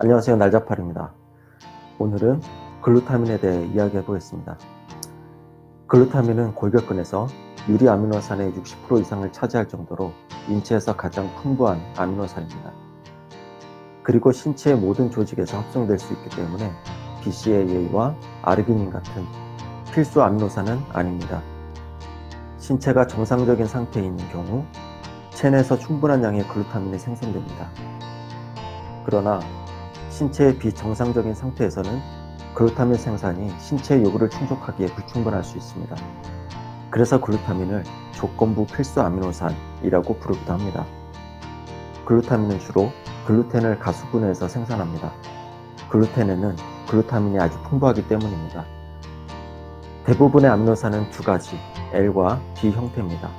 안녕하세요. 날자팔입니다. 오늘은 글루타민에 대해 이야기해 보겠습니다. 글루타민은 골격근에서 유리 아미노산의 60% 이상을 차지할 정도로 인체에서 가장 풍부한 아미노산입니다. 그리고 신체의 모든 조직에서 합성될 수 있기 때문에 BCAA와 아르기닌 같은 필수 아미노산은 아닙니다. 신체가 정상적인 상태에 있는 경우 체내에서 충분한 양의 글루타민이 생성됩니다. 그러나 신체의 비정상적인 상태에서는 글루타민 생산이 신체의 요구를 충족하기에 불충분할 수 있습니다. 그래서 글루타민을 조건부 필수 아미노산이라고 부르기도 합니다. 글루타민은 주로 글루텐을 가수분해해서 생산합니다. 글루텐에는 글루타민이 아주 풍부하기 때문입니다. 대부분의 아미노산은 두 가지, L과 D 형태입니다.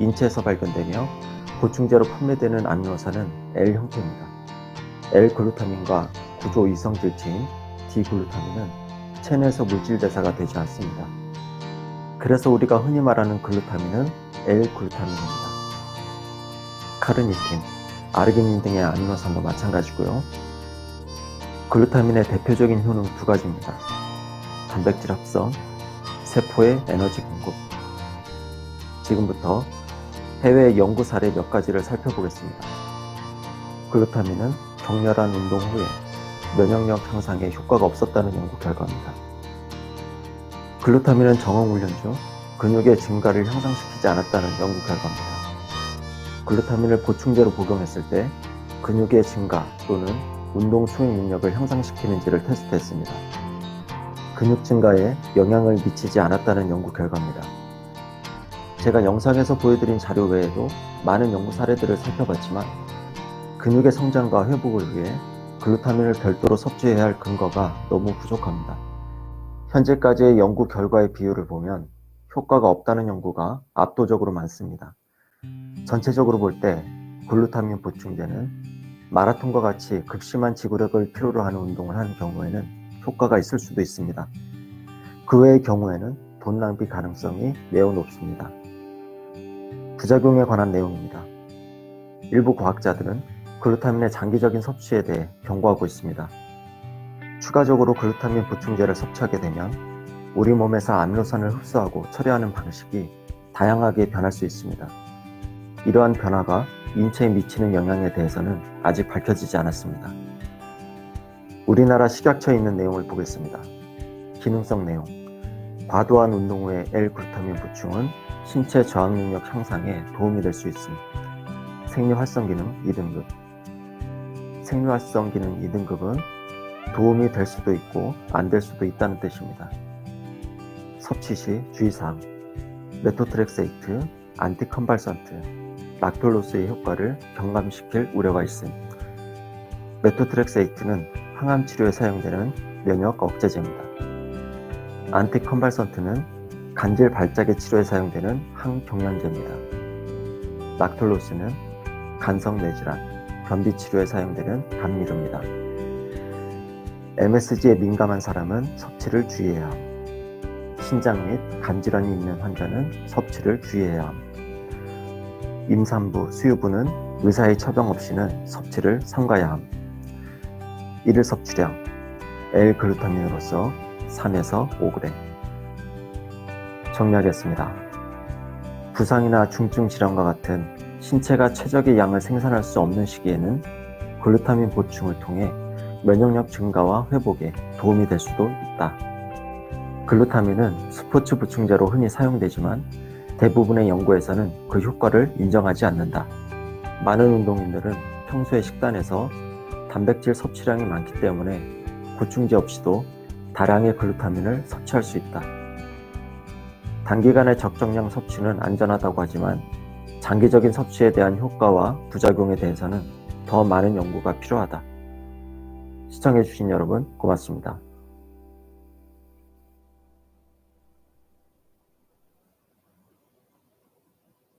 인체에서 발견되며 보충제로 판매되는 아미노산은 L 형태입니다. L-글루타민과 구조 이성질체인 D-글루타민은 체내에서 물질 대사가 되지 않습니다. 그래서 우리가 흔히 말하는 글루타민은 L-글루타민입니다. 카르니틴, 아르기닌 등의 아미노산도 마찬가지고요. 글루타민의 대표적인 효능 두 가지입니다. 단백질 합성, 세포의 에너지 공급. 지금부터 해외 연구 사례 몇 가지를 살펴보겠습니다. 글루타민은 격렬한 운동 후에 면역력 향상에 효과가 없었다는 연구 결과입니다. 글루타민은 정원 훈련 중 근육의 증가를 향상시키지 않았다는 연구 결과입니다. 글루타민을 보충제로 복용했을 때 근육의 증가 또는 운동 수행 능력을 향상시키는지를 테스트했습니다. 근육 증가에 영향을 미치지 않았다는 연구 결과입니다. 제가 영상에서 보여드린 자료 외에도 많은 연구 사례들을 살펴봤지만 근육의 성장과 회복을 위해 글루타민을 별도로 섭취해야 할 근거가 너무 부족합니다. 현재까지의 연구 결과의 비율을 보면 효과가 없다는 연구가 압도적으로 많습니다. 전체적으로 볼 때 글루타민 보충제는 마라톤과 같이 극심한 지구력을 필요로 하는 운동을 하는 경우에는 효과가 있을 수도 있습니다. 그 외의 경우에는 돈 낭비 가능성이 매우 높습니다. 부작용에 관한 내용입니다. 일부 과학자들은 글루타민의 장기적인 섭취에 대해 경고하고 있습니다. 추가적으로 글루타민 보충제를 섭취하게 되면 우리 몸에서 아미노산을 흡수하고 처리하는 방식이 다양하게 변할 수 있습니다. 이러한 변화가 인체에 미치는 영향에 대해서는 아직 밝혀지지 않았습니다. 우리나라 식약처에 있는 내용을 보겠습니다. 기능성 내용. 과도한 운동 후의 L-글루타민 보충은 신체 저항 능력 향상에 도움이 될 수 있습니다. 생리 활성 기능 2등급. 생리 활성 기능 2등급은 도움이 될 수도 있고 안 될 수도 있다는 뜻입니다. 섭취 시 주의사항. 메토트렉세이트, 안티컨발선트, 락톨로스의 효과를 경감시킬 우려가 있음. 메토트렉세이트는 항암 치료에 사용되는 면역 억제제입니다. 안티컨발선트는 간질 발작의 치료에 사용되는 항경련제입니다. 락톨로스는 간성 뇌질환, 변비 치료에 사용되는 감미료입니다. MSG에 민감한 사람은 섭취를 주의해야 함. 신장 및 간질환이 있는 환자는 섭취를 주의해야 함. 임산부, 수유부는 의사의 처방 없이는 섭취를 삼가야 함. 일일 섭취량 L-글루타민으로서 3에서 5g. 정리하겠습니다. 부상이나 중증 질환과 같은 신체가 최적의 양을 생산할 수 없는 시기에는 글루타민 보충을 통해 면역력 증가와 회복에 도움이 될 수도 있다. 글루타민은 스포츠 보충제로 흔히 사용되지만 대부분의 연구에서는 그 효과를 인정하지 않는다. 많은 운동인들은 평소의 식단에서 단백질 섭취량이 많기 때문에 보충제 없이도 다량의 글루타민을 섭취할 수 있다. 단기간의 적정량 섭취는 안전하다고 하지만 장기적인 섭취에 대한 효과와 부작용에 대해서는 더 많은 연구가 필요하다. 시청해주신 여러분 고맙습니다.